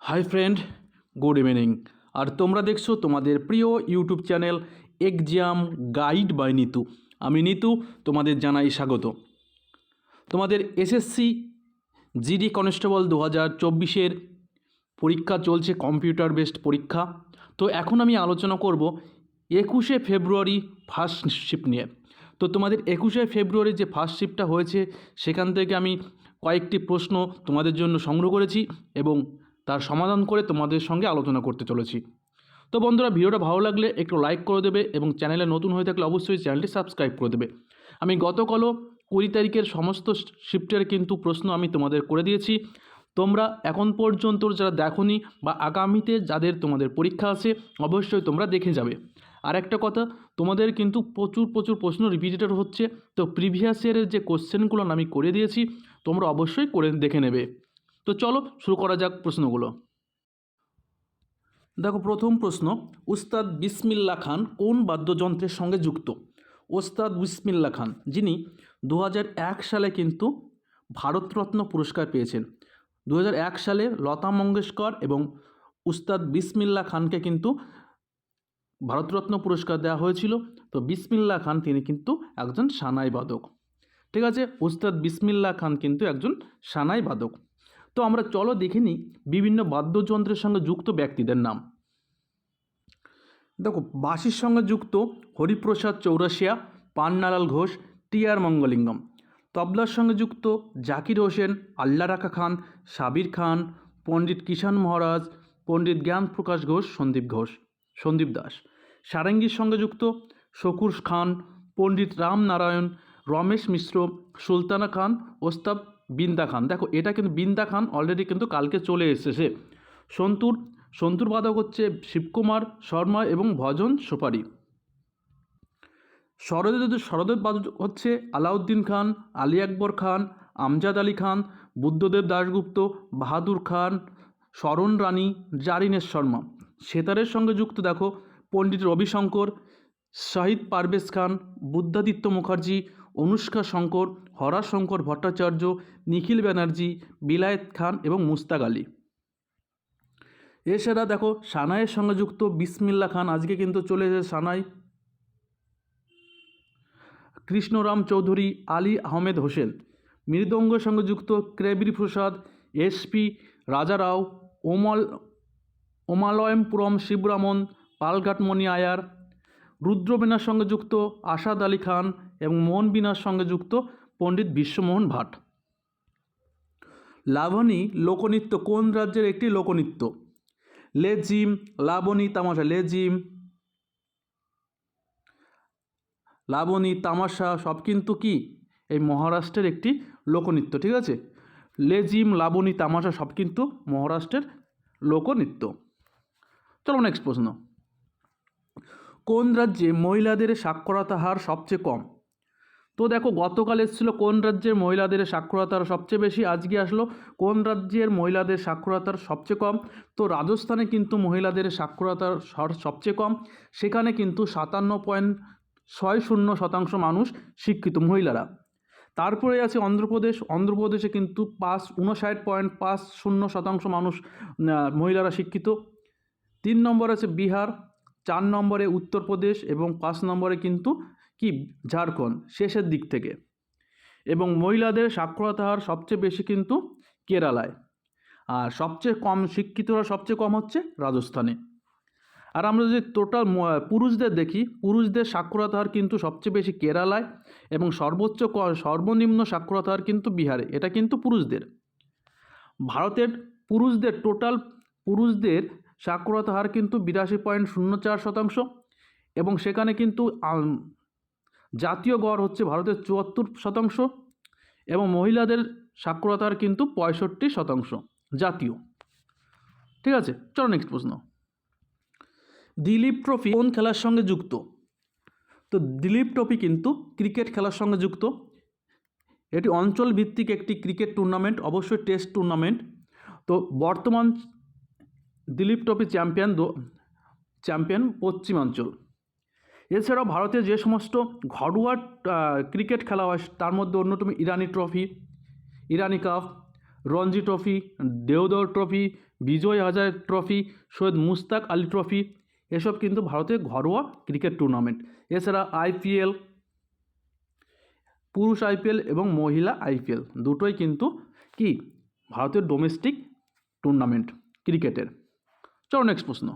Hi friend, good evening. আর তোমরা দেখছ তোমাদের প্রিয় YouTube channel exam guide by Nitu. আমি নিতু, তোমাদের জানাই স্বাগত। তোমাদের এসএসসি জিডি কনস্টেবল দু হাজার চব্বিশের পরীক্ষা চলছে কম্পিউটার বেসড পরীক্ষা। তো এখন আমি আলোচনা করব একুশে ফেব্রুয়ারি ফার্স্ট শিফট নিয়ে। তো তোমাদের একুশে ফেব্রুয়ারি যে ফার্স্ট শিফটটা হয়েছে, সেখান থেকে আমি কয়েকটি প্রশ্ন তোমাদের জন্য সংগ্রহ করেছি এবং তার সমাধান করে তোমাদের সঙ্গে আলোচনা করতে চলেছি। তো বন্ধুরা, ভিডিওটা ভালো লাগলে একটু লাইক করে দেবে এবং চ্যানেলে নতুন হয়ে থাকলে অবশ্যই চ্যানেলটি সাবস্ক্রাইব করে দেবে। আমি গতকালও কুড়ি তারিখের সমস্ত শিফটের কিন্তু প্রশ্ন আমি তোমাদের করে দিয়েছি। তোমরা এখন পর্যন্ত যারা দেখোনি বা আগামীতে যাদের তোমাদের পরীক্ষা আছে, অবশ্যই তোমরা দেখে যাবে। আর একটা কথা, তোমাদের কিন্তু প্রচুর প্রচুর প্রশ্ন রিপিটেড হচ্ছে। তো প্রিভিয়াস ইয়ারের যে কোশ্চেনগুলো আমি করে দিয়েছি, তোমরা অবশ্যই করে দেখে নেবে। তো চলো শুরু করা যাক প্রশ্নগুলো। দেখো, প্রথম প্রশ্ন, উস্তাদ বিসমিল্লা খান কোন বাদ্যযন্ত্রের সঙ্গে যুক্ত? ওস্তাদ বিসমিল্লা খান, যিনি দু হাজার এক সালে কিন্তু ভারতরত্ন পুরস্কার পেয়েছেন। দু হাজার এক সালে লতা মঙ্গেশকর এবং উস্তাদ বিসমিল্লা খানকে কিন্তু ভারতরত্ন পুরস্কার দেওয়া হয়েছিল। তো বিসমিল্লা খান তিনি কিন্তু একজন সানাই বাদক। ঠিক আছে? উস্তাদ বিসমিল্লা খান কিন্তু একজন সানাই বাদক। তো আমরা চলো দেখে নিই বিভিন্ন বাদ্যযন্ত্রের সঙ্গে যুক্ত ব্যক্তিদের নাম। দেখো, বাঁশির সঙ্গে যুক্ত হরিপ্রসাদ চৌরাশিয়া, পান্নালাল ঘোষ টি আর মঙ্গলিঙ্গম। তবলার সঙ্গে যুক্ত জাকির হোসেন আল্লা রাখা খান, সাবির খান, পণ্ডিত কিষাণ মহারাজ, পণ্ডিত জ্ঞান প্রকাশ ঘোষ, সন্দীপ ঘোষ, সন্দীপ দাস। সারেঙ্গির সঙ্গে যুক্ত শকুর খান, পণ্ডিত রামনারায়ণ রমেশ মিশ্র, সুলতানা খান, ওস্তাব বিন্দা খান। দেখো, এটা কিন্তু বিন্দা খান অলরেডি কিন্তু কালকে চলে এসেছে। সন্তুর সন্তুর বাদক হচ্ছে শিবকুমার শর্মা এবং ভজন সোপারি। শরদেব শরদেব বাদক হচ্ছে আলাউদ্দিন খান, আলী আকবর খান, আমজাদ আলী খান, বুদ্ধদেব দাশগুপ্ত, বাহাদুর খান শরণ রানী জারিনের শর্মা। সেতারের সঙ্গে যুক্ত দেখো, পণ্ডিত রবিশঙ্কর, শাহিদ পারভেজ খান, বুদ্ধাদিত্য মুখার্জি অনুষ্কা শঙ্কর হরাশঙ্কর ভট্টাচার্য, নিখিল ব্যানার্জি, বিলায়েত খান এবং মুস্তাক আলী। এছাড়া দেখো, সানাইয়ের সঙ্গে যুক্ত বিসমিল্লা খান, আজকে কিন্তু চলে এসেছে সানাই। কৃষ্ণরাম চৌধুরী, আলী আহমেদ হোসেন। মৃদঙ্গের সঙ্গে যুক্ত ক্রেবরি প্রসাদ, এসপি রাজারাও ওমল, ওমালয়মপুরম শিবরামন, পালঘাটমণি আয়ার। রুদ্রবীণার সঙ্গে যুক্ত আসাদ আলী খান এবং মোহন বীণার সঙ্গে যুক্ত পণ্ডিত বিশ্বমোহন ভাট। লাবণী লোকনৃত্য কোন রাজ্যের একটি লোকনৃত্য? লেজিম লাবণী তামাশা লেজিম লাবণী তামাশা সব কিন্তু কি? এই মহারাষ্ট্রের একটি লোকনৃত্য, ঠিক আছে? লেজিম লাবণী তামাশা সব কিন্তু মহারাষ্ট্রের লোকনৃত্য। চলো নেক্সট প্রশ্ন। কোন রাজ্যে মহিলাদের সাক্ষরতা হার সবচেয়ে কম? তো দেখো, গতকাল এসেছিল কোন রাজ্যের মহিলাদের সাক্ষরতার সবচেয়ে বেশি? আজকে আসলো কোন রাজ্যের মহিলাদের সাক্ষরতার সবচেয়ে কম? তো রাজস্থানে কিন্তু মহিলাদের সাক্ষরতার সবচেয়ে কম। সেখানে কিন্তু সাতান্ন পয়েন্ট ছয় শূন্য শতাংশ মানুষ শিক্ষিত মহিলারা। তারপরে আছে অন্ধ্রপ্রদেশ। অন্ধ্রপ্রদেশে কিন্তু পাঁচ উনষাট পয়েন্ট পাঁচ শূন্য শতাংশ মানুষ মহিলারা শিক্ষিত। তিন নম্বর আছে বিহার, চার নম্বরে উত্তরপ্রদেশ এবং পাঁচ নম্বরে কিন্তু কি ঝাড়খণ্ড শেষের দিক থেকে। এবং মহিলাদের সাক্ষরতা হার সবচেয়ে বেশি কিন্তু কেরালায়। আর সবচেয়ে কম শিক্ষিতরা সবচেয়ে কম হচ্ছে রাজস্থানে। আর আমরা যদি টোটাল পুরুষদের দেখি, পুরুষদের সাক্ষরতা হার কিন্তু সবচেয়ে বেশি কেরালায় এবং সর্বোচ্চ সর্বনিম্ন সাক্ষরতা হার কিন্তু বিহারে। এটা কিন্তু পুরুষদের। ভারতের পুরুষদের টোটাল পুরুষদের সাক্ষরতা হার কিন্তু বিরাশি পয়েন্ট শূন্য চার শতাংশ এবং সেখানে কিন্তু জাতীয় গড় হচ্ছে ভারতের চুয়াত্তর শতাংশ এবং মহিলাদের সাক্ষরতার কিন্তু পঁয়ষট্টি শতাংশ, জাতীয়। ঠিক আছে, চলো নেক্সট প্রশ্ন। দিলীপ ট্রফি কোন খেলার সঙ্গে যুক্ত? তো দিলীপ ট্রফি কিন্তু ক্রিকেট খেলার সঙ্গে যুক্ত। এটি অঞ্চল ভিত্তিক একটি ক্রিকেট টুর্নামেন্ট অবশ্যই টেস্ট টুর্নামেন্ট তো বর্তমান দিলীপ ট্রফি চ্যাম্পিয়ন চ্যাম্পিয়ন পশ্চিমাঞ্চল। এছাড়াও ভারতে যে সমস্ত ঘরোয়া ক্রিকেট খেলা হয়, তার মধ্যে অন্যতম Irani trophy Irani cup Ranji trophy Deodhar trophy Vijay Hazare trophy Syed Mushtaq Ali trophy এসব কিন্তু ভারতের ঘরোয়া ক্রিকেট টুর্নামেন্ট এছাড়া আইপিএল পুরুষ আইপিএল এবং মহিলা আইপিএল দুটোই কিন্তু কি? ভারতের ডোমেস্টিক টুর্নামেন্ট ক্রিকেটের চলো নেক্সট প্রশ্ন।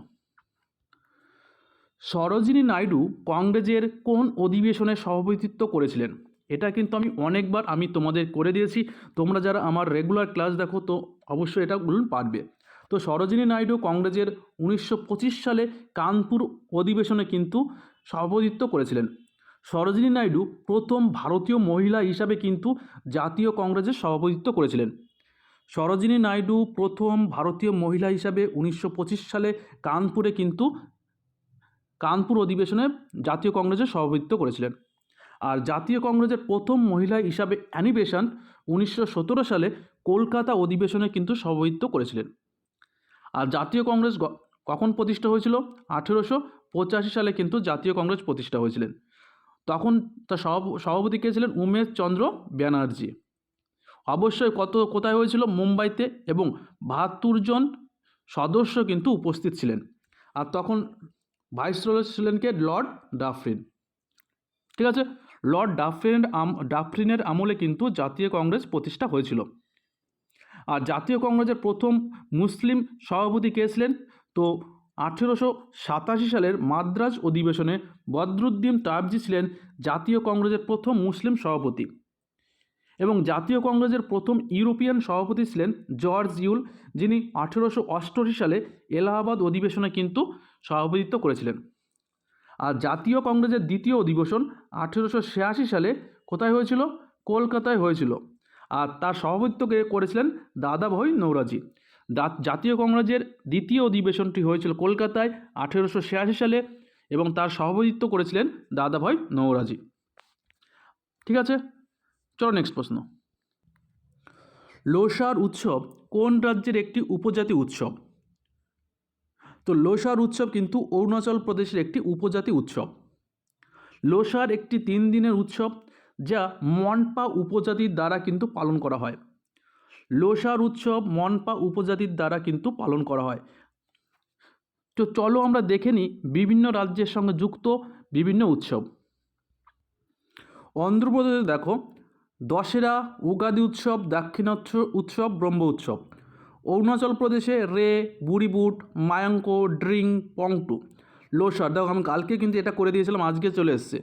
সরোজিনী নাইডু কংগ্রেসের কোন অধিবেশনে সভাপতিত্ব করেছিলেন? এটা কিন্তু আমি অনেকবার আমি তোমাদের করে দিয়েছি। তোমরা যারা আমার রেগুলার ক্লাস দেখো তো অবশ্যই এটা বলুন পারবে। তো সরোজিনী নাইডু কংগ্রেসের উনিশশো পঁচিশ সালে কানপুর অধিবেশনে কিন্তু সভাপতিত্ব করেছিলেন। সরোজিনী নাইডু প্রথম ভারতীয় মহিলা হিসাবে কিন্তু জাতীয় কংগ্রেসের সভাপতিত্ব করেছিলেন। সরোজিনী নাইডু প্রথম ভারতীয় মহিলা হিসাবে উনিশশো পঁচিশ সালে কানপুরে কিন্তু কানপুর অধিবেশনে জাতীয় কংগ্রেসের সভাপতিত্ব করেছিলেন। আর জাতীয় কংগ্রেসের প্রথম মহিলা হিসাবে অ্যানিবেশন উনিশশো সতেরো সালে কলকাতা অধিবেশনে কিন্তু সভাপতিত্ব করেছিলেন। আর জাতীয় কংগ্রেস কখন প্রতিষ্ঠা হয়েছিল? আঠেরোশো পঁচাশি সালে কিন্তু জাতীয় কংগ্রেস প্রতিষ্ঠা হয়েছিলেন। তখন তার সভাপ- সভাপতি কে ছিলেন? উমেশ চন্দ্র ব্যানার্জি। অবশ্যই কত কোথায় হয়েছিল? মুম্বাইতে এবং বাহাত্তর জন সদস্য কিন্তু উপস্থিত ছিলেন। আর তখন ভাইসরয় ছিলেন কে? Lord Dufferin. ঠিক আছে? লর্ড ডাফরিন ডাফরিনের আমলে কিন্তু জাতীয় কংগ্রেস প্রতিষ্ঠা হয়েছিল। আর জাতীয় কংগ্রেসের প্রথম মুসলিম সভাপতি কে ছিলেন? তো আঠেরোশো সাতাশি সালের মাদ্রাজ অধিবেশনে বদরুদ্দিন তাবজি ছিলেন জাতীয় কংগ্রেসের প্রথম মুসলিম সভাপতি। এবং জাতীয় কংগ্রেসের প্রথম ইউরোপিয়ান সভাপতি ছিলেন জর্জ ইউল, যিনি আঠেরোশো অষ্টআশি সালে এলাহাবাদ অধিবেশনে কিন্তু সভাপতিত্ব করেছিলেন। আর জাতীয় কংগ্রেসের দ্বিতীয় অধিবেশন আঠেরোশো ছিয়াশি সালে কোথায় হয়েছিল? কলকাতায় হয়েছিল। আর তার সভাপতিত্ব কে- করেছিলেন দাদাভাই নৌরাজি। জাতীয় কংগ্রেসের দ্বিতীয় অধিবেশনটি হয়েছিল কলকাতায় আঠেরোশো ছিয়াশি সালে এবং তার সভাপতিত্ব করেছিলেন দাদাভাই নৌরাজি। ঠিক আছে? চলো নেক্সট প্রশ্ন। লোসার উৎসব কোন রাজ্যের একটি উপজাতি উৎসব? তো লোসার উৎসব কিন্তু অরুণাচল প্রদেশের একটি উপজাতি উৎসব। লোসার একটি তিন দিনের উৎসব যা মনপা উপজাতির দ্বারা কিন্তু পালন করা হয়। লোসার উৎসব মনপা উপজাতির দ্বারা কিন্তু পালন করা হয়। তো চলো আমরা দেখে নিই বিভিন্ন রাজ্যের সঙ্গে যুক্ত বিভিন্ন উৎসব। অন্ধ্রপ্রদেশে দেখো, দশেরা উগাদি উৎসব, দাক্ষিণাত্য উৎসব ব্রহ্ম উৎসব অরুণাচল প্রদেশে রে বুড়িবুট মায়াঙ্ক, ড্রিং, পংটু। লোসার দেখো আমি কালকে কিন্তু এটা করে দিয়েছিলাম, আজকে চলে এসছে।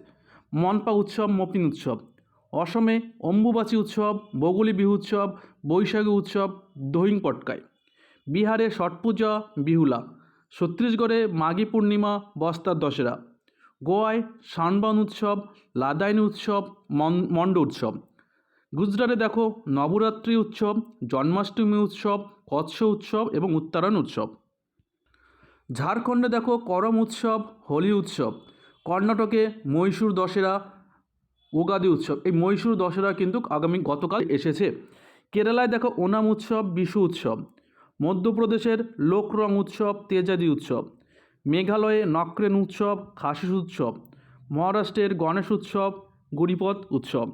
মনপা উৎসব, মপিন উৎসব। অসমে অম্বুবাচী উৎসব, বগুলি বিহু উৎসব, বৈশাখী উৎসব, দহিং পটকায়। বিহারে ছট পূজা, বিহুলা। ছত্তিশগড়ে মাঘী পূর্ণিমা, বস্তার দশেরা। গোয়ায় সানবান উৎসব, লাদাইন উৎসব, মন- মন্ড উৎসব। গুজরাটে দেখো নবরাত্রি উৎসব, জন্মাষ্টমী উৎসব কৎস উৎসব এবং উত্তরায়ণ উৎসব। ঝাড়খণ্ডে দেখো করম উৎসব, হোলি উৎসব। কর্ণাটকে মহীশূর দশেরা, উগাদি উৎসব। এই মহীশূর দশেরা কিন্তু আগামী গতকাল এসেছে। কেরালায় দেখো ওনাম উৎসব, বিশু উৎসব। মধ্যপ্রদেশের লোকরং উৎসব, তেজাদি উৎসব। মেঘালয়ে নক্রেন উৎসব, খাসিস উৎসব। মহারাষ্ট্রের গণেশ উৎসব গুড়িপদ উৎসব।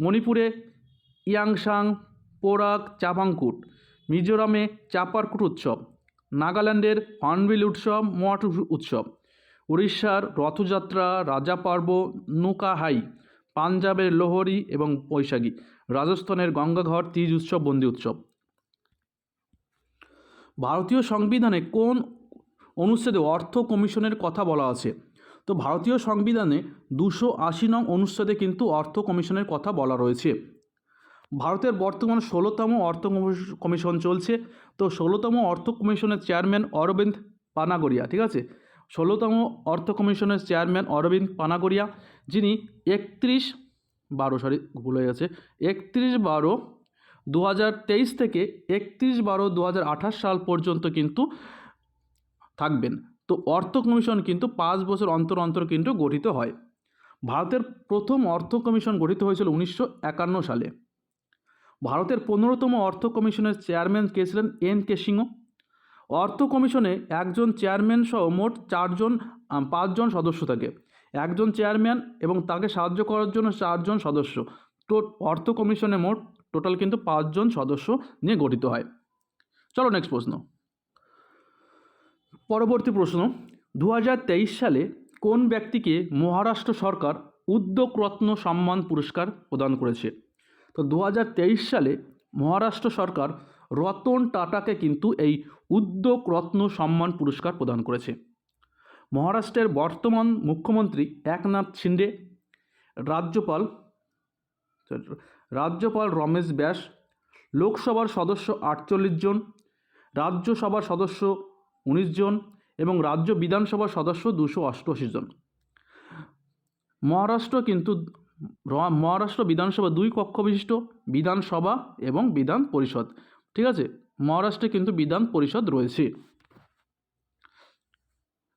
মণিপুরে ইয়াংসাং, পোরাক, চাপাংকুট, মিজোরামে চাপারকুট উৎসব, নাগাল্যান্ডের হর্নবিল উৎসব মঠ উৎসব, উড়িষ্যার রথযাত্রা রাজা পর্ব নুকাহাই, পাঞ্জাবের লোহরি এবং বৈশাখী, রাজস্থানের গঙ্গাঘর তিজ উৎসব, বন্দি উৎসব। ভারতীয় সংবিধানে কোন অনুচ্ছেদে অর্থ কমিশনের কথা বলা আছে? তো ভারতীয় সংবিধানে দুশো আশি নং অনুচ্ছেদে কিন্তু অর্থ কমিশনের কথা বলা রয়েছে। ভারতের বর্তমান ষোলোতম অর্থ কমিশ- কমিশন চলছে। তো ষোলোতম অর্থ কমিশনের চেয়ারম্যান অরবিন্দ পানাগরিয়া ঠিক আছে? ষোলোতম অর্থ কমিশনের চেয়ারম্যান অরবিন্দ পানাগরিয়া যিনি একত্রিশ বারো সরি ভুল হয়ে গেছে। একত্রিশ বারো দু থেকে একত্রিশ বারো দু সাল পর্যন্ত কিন্তু থাকবেন। তো অর্থ কমিশন কিন্তু পাঁচ বছর অন্তর অন্তর কিন্তু গঠিত হয়। ভারতের প্রথম অর্থ কমিশন গঠিত হয়েছিল উনিশশো একান্ন সালে। ভারতের পনেরোতম অর্থ কমিশনের চেয়ারম্যান কে ছিলেন এন কে সিংহ। অর্থ কমিশনে একজন চেয়ারম্যান সহ মোট চারজন পাঁচজন সদস্য থাকে। একজন চেয়ারম্যান এবং তাকে সাহায্য করার জন্য চারজন সদস্য। তো অর্থ কমিশনে মোট টোটাল কিন্তু পাঁচজন সদস্য নিয়ে গঠিত হয়। চলো নেক্সট প্রশ্ন। পরবর্তী প্রশ্ন। দু হাজার তেইশ সালে কোন ব্যক্তিকে মহারাষ্ট্র সরকার উদ্যোগ রত্ন সম্মান পুরস্কার প্রদান করেছে? তো দু হাজার তেইশ সালে মহারাষ্ট্র সরকার রতন টাটাকে কিন্তু এই উদ্যোগ রত্ন সম্মান পুরস্কার প্রদান করেছে। মহারাষ্ট্রের বর্তমান মুখ্যমন্ত্রী একনাথ শিন্ডে, রাজ্যপাল রাজ্যপাল রমেশ ব্যাস, লোকসভার সদস্য আটচল্লিশ জন, রাজ্যসভার সদস্য উনিশ জন এবং রাজ্য বিধানসভার সদস্য দুশো অষ্টআশি জন। মহারাষ্ট্র কিন্তু মহারাষ্ট্র বিধানসভা দুই কক্ষ বিশিষ্ট, বিধানসভা এবং বিধান পরিষদ। ঠিক আছে? মহারাষ্ট্রে কিন্তু বিধান পরিষদ রয়েছে।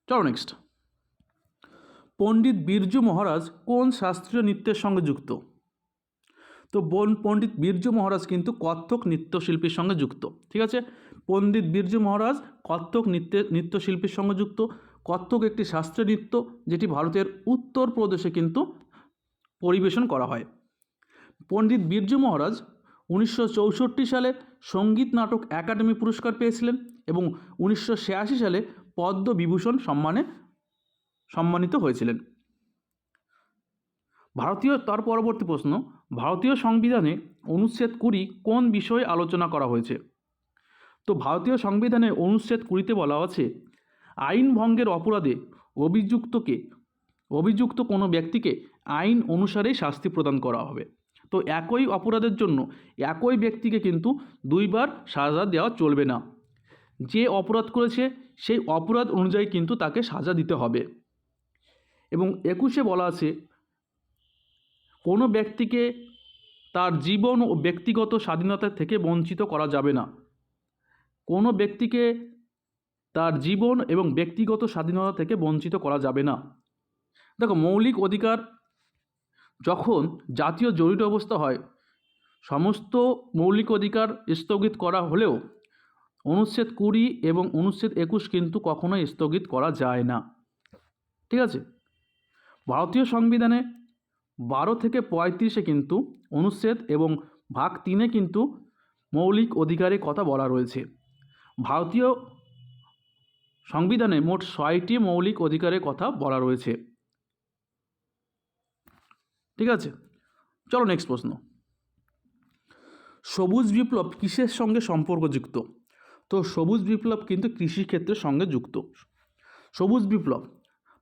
চলো নেক্সট পণ্ডিত বিরজু মহারাজ কোন শাস্ত্রীয় নৃত্যের সঙ্গে যুক্ত? তো বন, পণ্ডিত বিরজু মহারাজ কিন্তু কত্থক নৃত্যশিল্পীর সঙ্গে যুক্ত। ঠিক আছে? পণ্ডিত বিরজু মহারাজ কত্থক নৃত্যে, নৃত্যশিল্পীর সঙ্গে যুক্ত। কত্থক একটি শাস্ত্রীয় নৃত্য, যেটি ভারতের উত্তরপ্রদেশে কিন্তু পরিবেশন করা হয়। পণ্ডিত বিরজু মহারাজ উনিশশো চৌষট্টি সালে সংগীত নাটক একাডেমি পুরস্কার পেয়েছিলেন এবং উনিশশো ছিয়াশি সালে পদ্মবিভূষণ সম্মানে সম্মানিত হয়েছিলেন। ভারতীয়, তার পরবর্তী প্রশ্ন, ভারতীয় সংবিধানে অনুচ্ছেদ কুড়ি কোন বিষয়ে আলোচনা করা হয়েছে? তো ভারতীয় সংবিধানে অনুচ্ছেদ কুড়িতে বলা আছে, আইন ভঙ্গের অপরাধে অভিযুক্তকে, অভিযুক্ত কোনো ব্যক্তিকে আইন অনুসারেই শাস্তি প্রদান করা হবে। তো একই অপরাধের জন্য একই ব্যক্তিকে কিন্তু দুইবার সাজা দেওয়া চলবে না। যে অপরাধ করেছে, সেই অপরাধ অনুযায়ী কিন্তু তাকে সাজা দিতে হবে। এবং একুশে বলা আছে, কোনো ব্যক্তিকে তার জীবন ও ব্যক্তিগত স্বাধীনতা থেকে বঞ্চিত করা যাবে না। কোনো ব্যক্তিকে তার জীবন এবং ব্যক্তিগত স্বাধীনতা থেকে বঞ্চিত করা যাবে না। দেখো, মৌলিক অধিকার যখন জাতীয় জরুরি অবস্থা হয়, সমস্ত মৌলিক অধিকার স্থগিত করা হলেও অনুচ্ছেদ কুড়ি এবং অনুচ্ছেদ একুশ কিন্তু কখনোই স্থগিত করা যায় না। ঠিক আছে? ভারতীয় সংবিধানে বারো থেকে পঁয়ত্রিশে কিন্তু অনুচ্ছেদ এবং ভাগ তিনে কিন্তু মৌলিক অধিকারের কথা বলা রয়েছে। ভারতীয় সংবিধানে মোট ছয়টি মৌলিক অধিকারের কথা বলা রয়েছে। ঠিক আছে? চলো নেক্সট প্রশ্ন। সবুজ বিপ্লব কিসের সঙ্গে সম্পর্কযুক্ত? তো সবুজ বিপ্লব কিন্তু কৃষিক্ষেত্রের সঙ্গে যুক্ত। সবুজ বিপ্লব,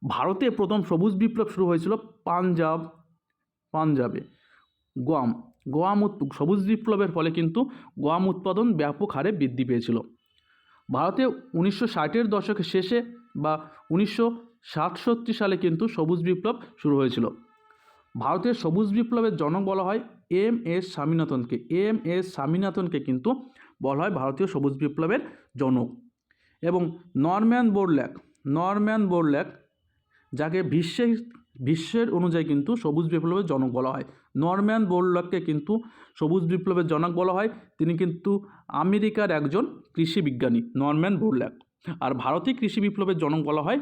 ভারতে প্রথম সবুজ বিপ্লব শুরু হয়েছিল পাঞ্জাব, পাঞ্জাবে। গোয়াম গোয়াম সবুজ বিপ্লবের ফলে কিন্তু গোয়াম উৎপাদন ব্যাপক হারে বৃদ্ধি পেয়েছিল। ভারতে উনিশশো ষাটের দশকের শেষে বা উনিশশো সাতষট্টি সালে কিন্তু সবুজ বিপ্লব শুরু হয়েছিল। ভারতের সবুজ বিপ্লবের জনক বলা হয় এম এস স্বামীনাথনকে। এম এস স্বামীনাথনকে কিন্তু বলা হয় ভারতীয় সবুজ বিপ্লবের জনক। এবং নরম্যান বোরল্যাক নরম্যান বোরল্যাক যাকে বিশ্বের বিশ্বের অনুযায়ী কিন্তু সবুজ বিপ্লবের জনক বলা হয়। নরম্যান বোরল্যাককে কিন্তু সবুজ বিপ্লবের জনক বলা হয়। তিনি কিন্তু আমেরিকার একজন কৃষি বিজ্ঞানী, নরম্যান বোরল্যাক আর ভারতীয় কৃষি বিপ্লবের জনক বলা হয়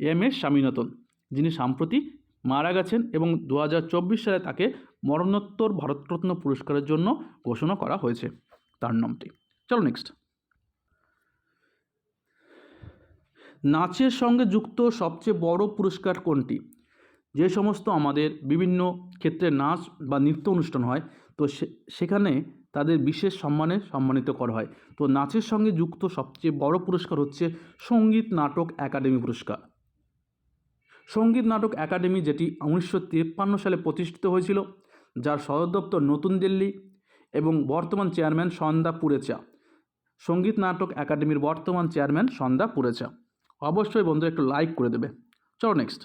এম এস স্বামীনাথন, যিনি সাম্প্রতি মারা গেছেন এবং দু হাজার চব্বিশ সালে তাকে মরণোত্তর ভারতরত্ন পুরস্কারের জন্য ঘোষণা করা হয়েছে। তার নামটি। চলো নেক্সট নাচের সঙ্গে যুক্ত সবচেয়ে বড় পুরস্কার কোনটি? যে সমস্ত আমাদের বিভিন্ন ক্ষেত্রে নাচ বা নৃত্য অনুষ্ঠান হয়, তো সেখানে তাদের বিশেষ সম্মানে সম্মানিত করা হয়। তো নাচের সঙ্গে যুক্ত সবচেয়ে বড় পুরস্কার হচ্ছে সংগীত নাটক একাডেমি পুরস্কার। সংগীত নাটক একাডেমি, যেটি উনিশশো তিপ্পান্ন সালে প্রতিষ্ঠিত হয়েছিল, যার সদর দপ্তর নতুন দিল্লি এবং বর্তমান চেয়ারম্যান সন্ধ্যা পুরেচা। সংগীত নাটক একাডেমির বর্তমান চেয়ারম্যান সন্ধ্যা পুরেচা। অবশ্যই বন্ধু একটু লাইক করে দেবে। চলো নেক্সট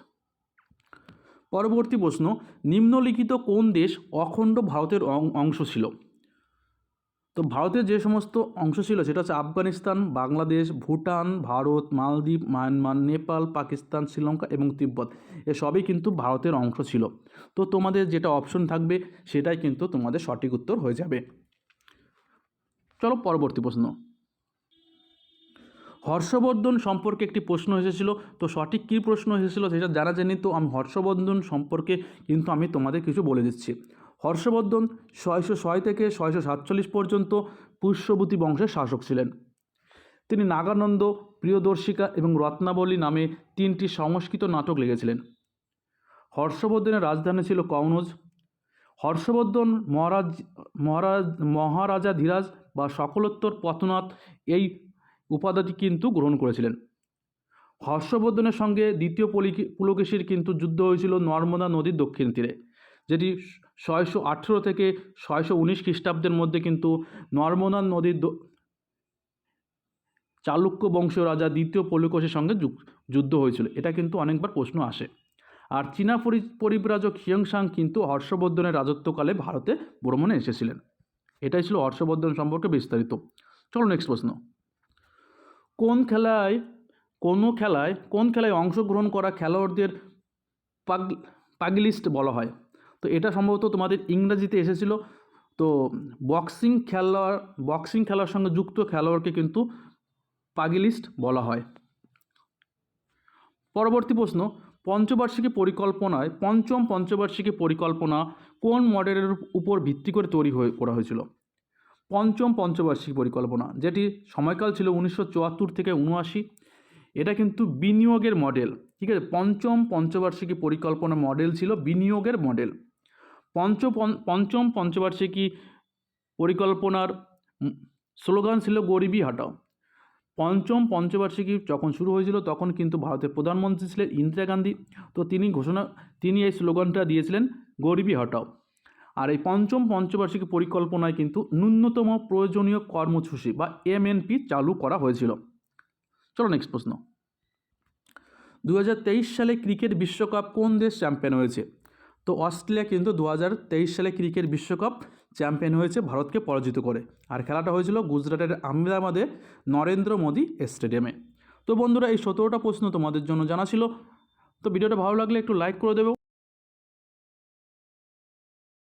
পরবর্তী প্রশ্ন, নিম্নলিখিত কোন দেশ অখণ্ড ভারতের অংশ ছিল? তো ভারতের যে সমস্ত অংশ ছিল, সেটা হচ্ছে আফগানিস্তান, বাংলাদেশ, ভুটান, ভারত, মালদ্বীপ, মায়ানমার, নেপাল, পাকিস্তান, শ্রীলঙ্কা এবং তিব্বত এসবই কিন্তু ভারতের অংশ ছিল। তো তোমাদের যেটা অপশন থাকবে, সেটাই কিন্তু তোমাদের সঠিক উত্তর হয়ে যাবে। চলো পরবর্তী প্রশ্ন। হর্ষবর্ধন সম্পর্কে একটি প্রশ্ন এসেছিল, তো সঠিক কী প্রশ্ন এসেছিল সেটা জানা জানি, তো আমি হর্ষবর্ধন সম্পর্কে কিন্তু আমি তোমাদের কিছু বলে দিচ্ছি। হর্ষবর্ধন ছয়শো ছয় থেকে ছয়শো সাতচল্লিশ পর্যন্ত পুষ্যবতী বংশের শাসক ছিলেন। তিনি নাগানন্দ, প্রিয়দর্শিকা এবং রত্নাবলী নামে তিনটি সংস্কৃত নাটক লিখেছিলেন। হর্ষবর্ধনের রাজধানী ছিল কনৌজ হর্ষবর্ধন মহারাজ মহারাজ, মহারাজা ধীরাজ বা সকলোত্তর পথনাথ এই উপাধিটি কিন্তু গ্রহণ করেছিলেন। হর্ষবর্ধনের সঙ্গে দ্বিতীয় পুলিকি, পুলকেশীর কিন্তু যুদ্ধ হয়েছিল নর্মদা নদীর দক্ষিণ তীরে, যেটি ছয়শো আঠেরো থেকে ছয়শো উনিশ খ্রিস্টাব্দের মধ্যে কিন্তু নর্মদা নদীর চালুক্য বংশীয় রাজা দ্বিতীয় পুলকেশীর সঙ্গে যুদ্ধ হয়েছিল। এটা কিন্তু অনেকবার প্রশ্ন আসে। আর চীনা পরি পরিব্রাজক হিয়ংসাং কিন্তু হর্ষবর্ধনের রাজত্বকালে ভারতে ভ্রমণে এসেছিলেন। এটাই ছিল হর্ষবর্ধন সম্পর্কে বিস্তারিত। চলো নেক্সট প্রশ্ন। কোন খেলায় কোনো খেলায় কোন খেলায় অংশগ্রহণ করা খেলোয়াড়দের পাগ পাগলিস্ট বলা হয়? তো এটা সম্ভবত তোমাদের ইংরাজিতে এসেছিল। তো বক্সিং খেলোয়াড় বক্সিং খেলার সঙ্গে যুক্ত খেলোয়াড়কে কিন্তু পাগিলিস্ট বলা হয়। পরবর্তী প্রশ্ন, পঞ্চবার্ষিকী পরিকল্পনায়, পঞ্চম পঞ্চবার্ষিকী পরিকল্পনা কোন মডেলের উপর ভিত্তি করে তৈরি হয়ে করা হয়েছিল? পঞ্চম পঞ্চবার্ষিকী পরিকল্পনা, যেটি সময়কাল ছিল উনিশশো চুয়াত্তর থেকে উনআশি, এটা কিন্তু বিনিয়োগের মডেল ঠিক আছে? পঞ্চম পঞ্চবার্ষিকী পরিকল্পনা মডেল ছিল বিনিয়োগের মডেল পঞ্চ পঞ্চম পঞ্চবার্ষিকী পরিকল্পনার স্লোগান ছিল গরিবি হাটাও। পঞ্চম পঞ্চবার্ষিকী যখন শুরু হয়েছিল, তখন কিন্তু ভারতের প্রধানমন্ত্রী ছিলেন ইন্দিরা গান্ধী। তো তিনি ঘোষণা, তিনি এই স্লোগানটা দিয়েছিলেন, গরিবি হটাও। আর এই পঞ্চম পঞ্চবার্ষিকী পরিকল্পনায় কিন্তু ন্যূনতম প্রয়োজনীয় কর্মসূচি বা এমএনপি চালু করা হয়েছিল। চলো নেক্সট প্রশ্ন। দু হাজার তেইশ সালে ক্রিকেট বিশ্বকাপ কোন দেশ চ্যাম্পিয়ন হয়েছে? তো অস্ট্রেলিয়া কিন্তু দু হাজার তেইশ সালে ক্রিকেট বিশ্বকাপ চ্যাম্পিয়ন হয়েছে ভারতকে পরাজিত করে। আর খেলাটা হয়েছিল গুজরাটের আহমেদাবাদে নরেন্দ্র মোদী স্টেডিয়ামে। তো বন্ধুরা, এই সতেরোটা প্রশ্ন তোমাদের জন্য জানা ছিল। তো ভিডিওটা ভালো লাগলে একটু লাইক করে দেবে।